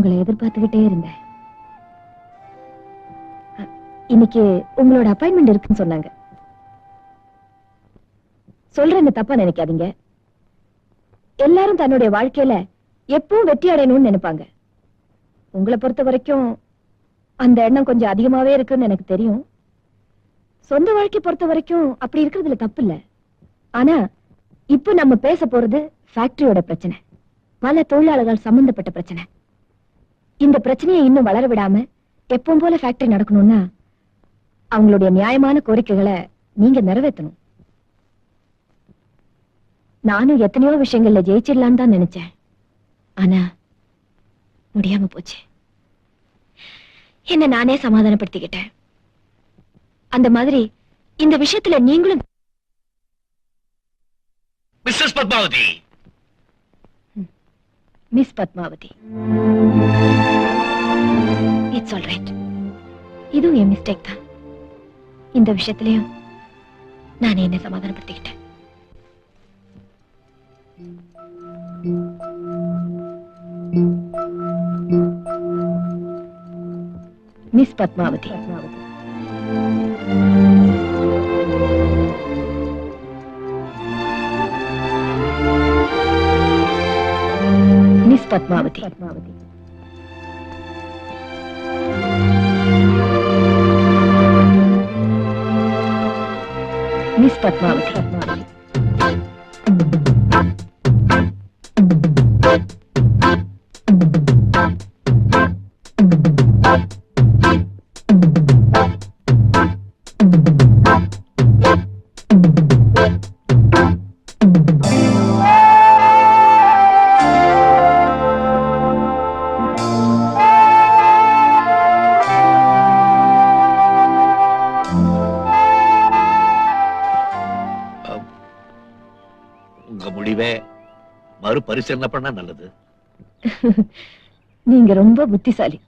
உங்களை எதிர்பார்த்துக்கிட்டே இருந்தேன். இன்னைக்கு உங்களோட அப்பாயின்மெண்ட் இருக்குன்னு சொன்னாங்க. சொல்றேன்னு தப்பா நினைக்காதீங்க. எல்லாரும் தன்னுடைய வாழ்க்கையில எப்பவும் வெற்றி அடையணும்னு நினைப்பாங்க. உங்களை பொறுத்த வரைக்கும் அந்த எண்ணம் கொஞ்சம் அதிகமாவே இருக்குன்னு எனக்கு தெரியும். சொந்த வாழ்க்கை பொறுத்த வரைக்கும் அப்படி இருக்கிறதுல தப்பு இல்ல. ஆனா இப்ப நம்ம பேச போறது ஃபேக்டரியோட பிரச்சனை. பல தொழிலாளர்கள் சம்பந்தப்பட்ட பிரச்சனை. இந்த பிரச்சனையை இன்னும் வளர விடாம எப்பவும் போல ஃபேக்டரி நடக்கணும்னா அவங்களுடைய நியாயமான கோரிக்கைகளை நீங்க நிறைவேற்றணும். நானும் எத்தனையோ விஷயங்கள்ல ஜெயிச்சிடலான்னு தான் நினைச்சேன். ஆனா முடியாம போச்சு. என்ன நானே சமாதானப்படுத்திக்கிட்டேன். அந்த மாதிரி இந்த விஷயத்துல நீங்களும் Mrs Padmavathi. Miss Padmavathi. It's all right இதுவும் என் மிஸ்டேக் தான். இந்த விஷயத்திலையும் நான் என்ன சமாதானப்படுத்திக்கிட்டேன். Miss Padmavathi Miss Padmavathi Padmavathi Miss Padmavathi மறுபரிசீலனை பண்ணா நல்லது. நீங்க ரொம்ப புத்திசாலி.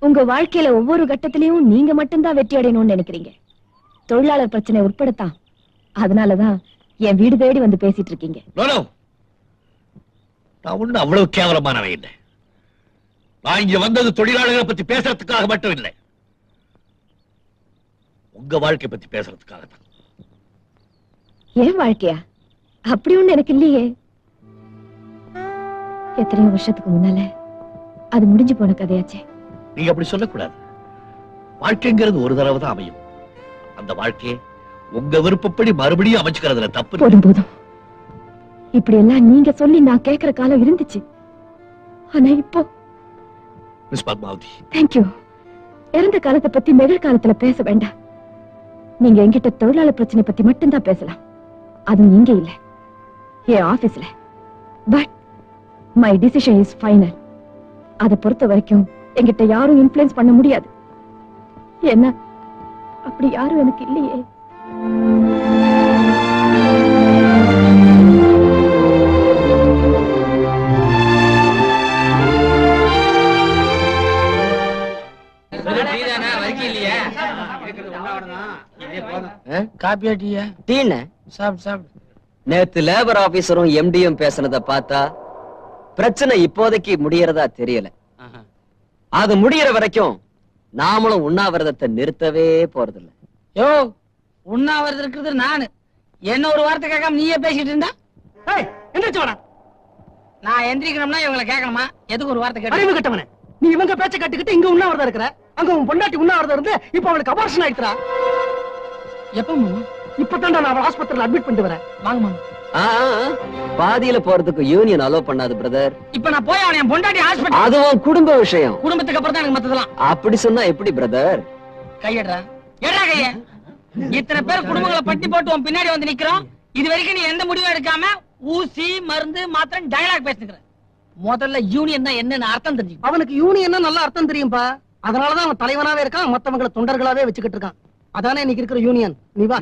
உங்க வாழ்க்கையில ஒவ்வொரு கட்டத்திலயும் நீங்க மட்டும்தான் வெற்றி அடையணும்னு நினைக்கிறீங்க. தொழிலாளர் பிரச்சனை உட்படத்தான். அதனாலதான் என் வீடு தேடி வந்து பேசிட்டு இருக்கீங்க. நான் ஒண்ணு அவ்வளவு கேவலமானவன் இல்லை. நான் இங்க வந்தது தொழிலாளர்களை பத்தி பேசுறதுக்காக மட்டும் இல்லை. உங்க வாழ்க்கை பத்தி பேசுறதுக்காக தான் ஏன் வாழ்க்கையா? அப்படி ஒண்ணு எனக்கு இல்லையே. எத்தனையோ வருஷத்துக்கு முன்னால அது முடிஞ்சு போன கதையாச்சே. நீங்க அப்படி சொல்லக்கூடாது. வாழ்க்கைங்கிறது ஒரு தடவை தான் அமையும். அந்த வாழ்க்கையை உங்க விருப்பப்படி மறுபடியும் அமைச்சுக்கிறதுல தப்பு. போதும் போதும். இப்படி எல்லாம் நீங்க சொல்லி நான் கேக்குற காலம் இருந்துச்சு. ஆனா இப்போ மிஸ் பத்மாவதி. தேங்க்யூ இறந்த காலத்தை பத்தி நிகழ்காலத்துல பேச வேண்டாம். நீங்க என்கிட்ட தொழிலாளர் பிரச்சனை பத்தி மட்டும்தான் பேசலாம். அதுவும் இங்க இல்ல. என் ஆபீஸ்ல. But my decision is final அதை பொறுத்த வரைக்கும் என்கிட்ட யாரும் இன்ஃப்ளூயன்ஸ் பண்ண முடியாது. என்ன? அப்படி யாரும் எனக்கு இல்லையே. காப்பியா டீயா? டீன்னு சாப்பிடு சாப்பிடு. நேத்து லேபர் ஆபீசரும் எம்டியும் பேசுனத பார்த்தா பிரச்சனை இப்போதைக்கு முடியறதா தெரியல. அது முடியற வரைக்கும் நாமளும் உண்ணாவிரதத்தை நிறுத்தவே போறதில்ல. யோ உண்ணாவிரதம் இருக்கிறது நானு. என்ன ஒரு வார்த்தை கேட்காம நீயே பேசிட்டு இருந்தா? எந்திரிச்சு வாடா. நான் எந்திரிக்கணும்னா இவங்களை கேட்கணுமா? எதுக்கு ஒரு வார்த்தை கேட்டு? அறிவு கட்டவனே. நீ இவங்க பேச்ச கட்டுக்கிட்டு இங்க உண்ணாவிரதம் இருக்கிற? அங்க உன் பொண்டாட்டி உண்ணாவிரதம் இருந்து இப்ப அவனுக்கு அபார்ஷன் ஆயிடுறா எப்ப மாமா இப்பதான்டா நான் அவளை ஆஸ்பத்திரியில அட்மிட் பண்ணிட்டு வரேன். வாங்க மாமா. பாதியில போறதுக்கு யூனியன் அலோ பண்ணாது பிரதர் இப்ப நான் போய் அவன் என் பொண்டாட்டி ஹாஸ்பிட்டல் அதுவும் குடும்ப விஷயம். குடும்பத்துக்கு அப்புறம் தான் எனக்கு மத்ததெல்லாம். அப்படி சொன்னா எப்படி பிரதர் கையடுறா. எடா கைய. இத்தனை பேர் குடும்பங்களை பட்டி போட்டு உன் பின்னாடி வந்து நிக்கிறோம். இது வரைக்கும் நீ எந்த முடிவும் எடுக்காம ஊசி மருந்து மாத்திரம் டயலாக் பேசுகிற முதல்ல யூனியன் தான் என்னன்னு அர்த்தம் தெரிஞ்சு அவனுக்கு யூனியன் நல்லா அர்த்தம் தெரியும்பா. அதனாலதான் அவன் தலைவனாவே இருக்கான் மத்தவங்களை தொண்டர்களாவே வச்சுக்கிட்டு இருக்கான். அதானே இன்னைக்கு இருக்கிற யூனியன் நீ வா.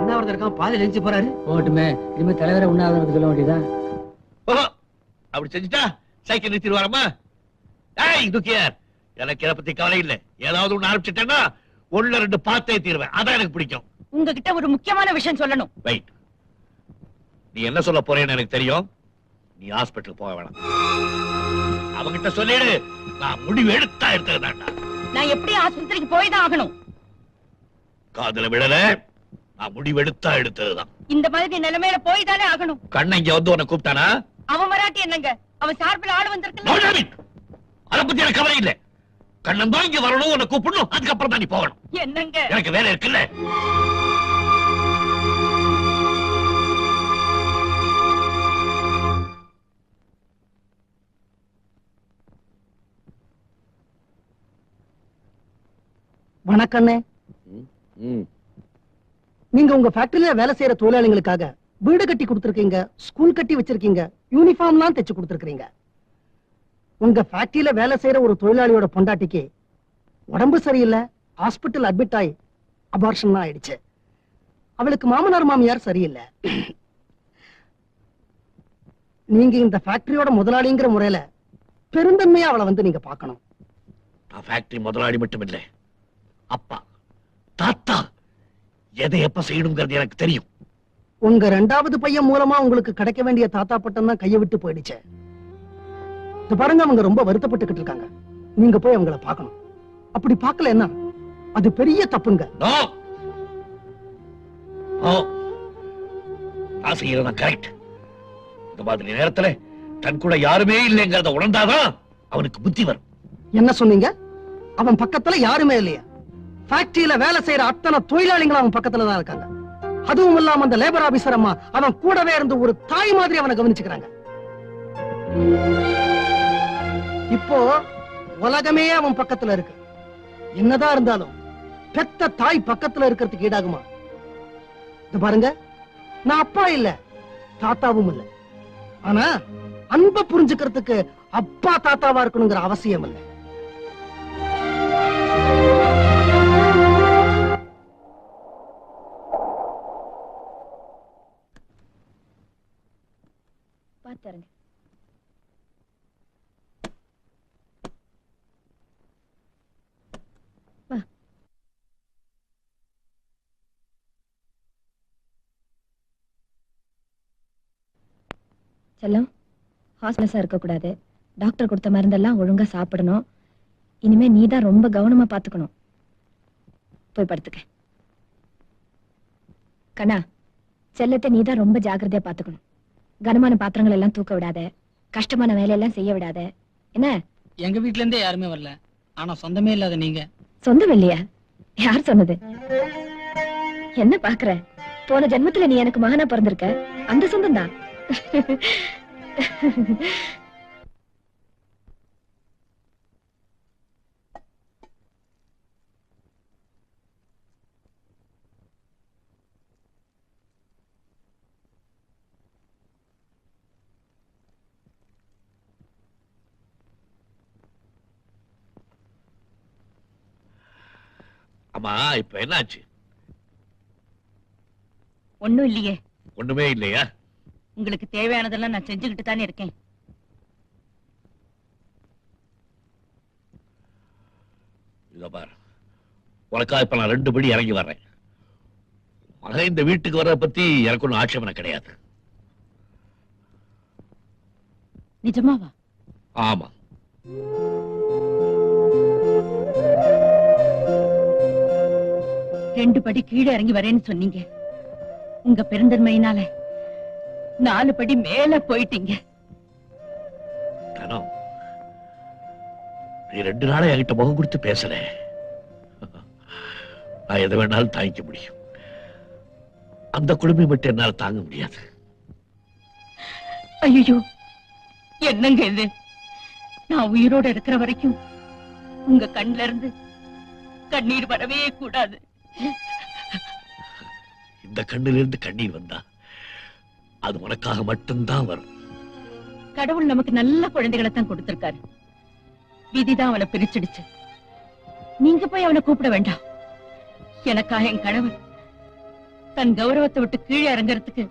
உண்ணாவிரதம் இருக்கான் பாதி லெஞ்சு போறாரு? போட்டுமே இனிமே தலைவரை உண்ணாவிரதம் சொல்ல வேண்டியதான் ஓஹோ, அப்படி செஞ்சுட்டா சைக்கிள் நிறுத்திடுவாரம்மா ஏய் துக்கியார் எனக்கு இதை பத்தி கவலை இல்லை. ஏதாவது ஒண்ணு ஆரம்பிச்சிட்டேன்னா ஒண்ணுல ரெண்டு பார்த்தே தீருவேன். அதான் எனக்கு பிடிக்கும். உங்ககிட்ட ஒரு முக்கியமான விஷயம் சொல்லணும். ரைட் நீ என்ன சொல்ல போறேன்னு எனக்கு தெரியும். நீ ஹாஸ்பிட்டல் போக வேணாம். அவங்கிட்ட சொல்லிடு. நான் முடிவு எடுத்தா எடுத்ததுதான்டா நான் எப்படி ஆஸ்பத்திரிக்கு போய் தான் ஆகணும்? காதுல விடல. நான் முடிவெடுத்தா எடுத்ததுதான். இந்த மாதிரி நிலைமையில போய் தானே ஆகணும். கண்ணன் இங்க வந்து உன்னை கூப்பிட்டானா? அவன் வராட்டி என்னங்க? அவன் சார்பில் ஆள் it! அத பத்தி எனக்கு கவலை இல்ல. கண்ணன் தான் இங்க வரணும் உன்னை கூப்பிடணும். அதுக்கப்புறம் தான் நீ போகணும். என்னங்க? எனக்கு வேலை இருக்குல்ல. வணக்கண்ணே. நீங்க உங்க ஃபேக்டரியில வேலை செய்யற தொழிலாளிகளுக்காக வீடு கட்டி கொடுத்திருக்கீங்க ஸ்கூல் கட்டி வச்சிருக்கீங்க யூனிஃபார்ம்லாம் தைச்சு கொடுத்திருக்கீங்க உங்க ஃபேக்டரியில வேலை செய்யற ஒரு தொழிலாளியோட பொண்டாட்டிக்கு உடம்பு சரியில்லை ஹாஸ்பிட்டல் அட்மிட் ஆகி அபார்ஷன் ஆயிடுச்சு. அவளுக்கு மாமனார் மாமியார் சரியில்லை. நீங்க இந்த ஃபேக்டரியோட முதலாளிங்கிற முறையில பெருந்தன்மையா அவளை வந்து நீங்க பார்க்கணும். ஃபேக்டரி முதலாளி மட்டும் இல்ல அப்பா. எதை எப்ப செய்யணுங்கிறது எனக்கு தெரியும். உங்க ரெண்டாவது பையன் மூலமா உங்களுக்கு கிடைக்க வேண்டிய தாத்தா பட்டம் தான் கையை விட்டு போயிடுச்சு. இது பாருங்க அவங்க ரொம்ப வருத்தப்பட்டுக்கிட்டு இருக்காங்க. நீங்க போய் அவங்கள பார்க்கணும். அப்படி பார்க்கல என்ன அது பெரிய தப்புங்க. நான் செய்யறதான் கரெக்ட் இந்த மாதிரி நேரத்துல தன் கூட யாருமே இல்லைங்கிறத உணர்ந்தாதான் அவனுக்கு புத்தி வரும். என்ன சொன்னீங்க? அவன் பக்கத்துல யாருமே இல்லையா? ஃபேக்டரியில வேலை செய்யற அத்தனை தொழிலாளிகளும் அவன் பக்கத்துல தான் இருக்காங்க. அதுவும் இல்லாம அந்த லேபர் ஆபீசர் அம்மா அவன் கூடவே இருந்து ஒரு தாய் மாதிரி அவனை கவனிச்சுக்கிறாங்க. இப்போ உலகமே அவன் பக்கத்துல இருக்கு. என்னதான் இருந்தாலும் பெத்த தாய் பக்கத்துல இருக்கிறதுக்கு ஈடாகுமா? இது பாருங்க நான் அப்பா இல்ல தாத்தாவும் இல்ல. ஆனா அன்பை புரிஞ்சுக்கிறதுக்கு அப்பா தாத்தாவா இருக்கணுங்கிற அவசியம் இல்லை. தருங்க. செல்லம் ஹாஸ்பிட்டல்ஸா இருக்கக்கூடாது. டாக்டர் கொடுத்த மருந்தெல்லாம் ஒழுங்கா சாப்பிடணும். இனிமே நீ தான் ரொம்ப கவனமா பாத்துக்கணும் போய் படுத்துக்க. கண்ணா செல்லத்தை நீ தான் ரொம்ப ஜாக்கிரதையா பாத்துக்கணும் கனமான பாத்திரங்கள் எல்லாம் தூக்க விடாத. கஷ்டமான வேலையெல்லாம் செய்ய விடாத. என்ன? எங்க வீட்ல இருந்தே யாருமே வரல. ஆனா சொந்தமே இல்லாத நீங்க. சொந்தம் இல்லையா? யார் சொன்னது? என்ன பாக்குற? போன ஜென்மத்துல நீ எனக்கு மகனா பிறந்திருக்க. அந்த சொந்தம் தான் அம்மா இப்ப என்னாச்சு? ஒண்ணும் இல்லையே. ஒண்ணுமே இல்லையா? உங்களுக்கு தேவையானதெல்லாம் நான் செஞ்சுக்கிட்டு தானே இருக்கேன். இதோ பாரு. உனக்கா இப்ப நான் ரெண்டு படி இறங்கி வர்றேன். மகன் இந்த வீட்டுக்கு வர்றத பத்தி எனக்கு ஒன்றும் ஆட்சேபனை கிடையாது. நிஜமாவா? ஆமா. ரெண்டு படி கீழே இறங்கி வரேன்னு சொன்னீங்க. உங்க பெருந்தன்மையினால நாலு படி மேல போயிட்டீங்க. நீ ரெண்டு நாளா என்கிட்ட முகம் கொடுத்து பேசல நான் எதை வேணாலும் தாங்கிக்க முடியும். அந்த குடும்பம் மட்டும் என்னால தாங்க முடியாது. ஐயோ என்னங்க இது? நான் உயிரோட இருக்கிற வரைக்கும் உங்க கண்ல இருந்து கண்ணீர் வரவே கூடாது. இந்த கண்ணிலிருந்து இருந்து கண்ணீர் வந்தா அது உனக்காக மட்டும்தான் வரும். கடவுள் நமக்கு நல்ல குழந்தைகளை தான் கொடுத்திருக்காரு. விதிதான் அவனை பிரிச்சிடுச்சு. நீங்க போய் அவனை கூப்பிட வேண்டாம். எனக்காக என் கணவன் தன் கௌரவத்தை விட்டு கீழே இறங்கறதுக்கு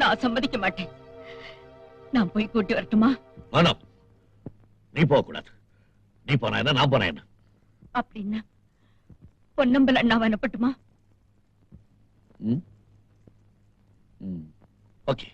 நான் சம்மதிக்க மாட்டேன். நான் போய் கூட்டி வரட்டுமா? வேணாம். நீ போக கூடாது நீ போனா என்ன நான் போனா என்ன? அப்படின்னா பொன்னம்பல் அண்ணாவை அனுப்பட்டுமா ம்? ம். ஓகே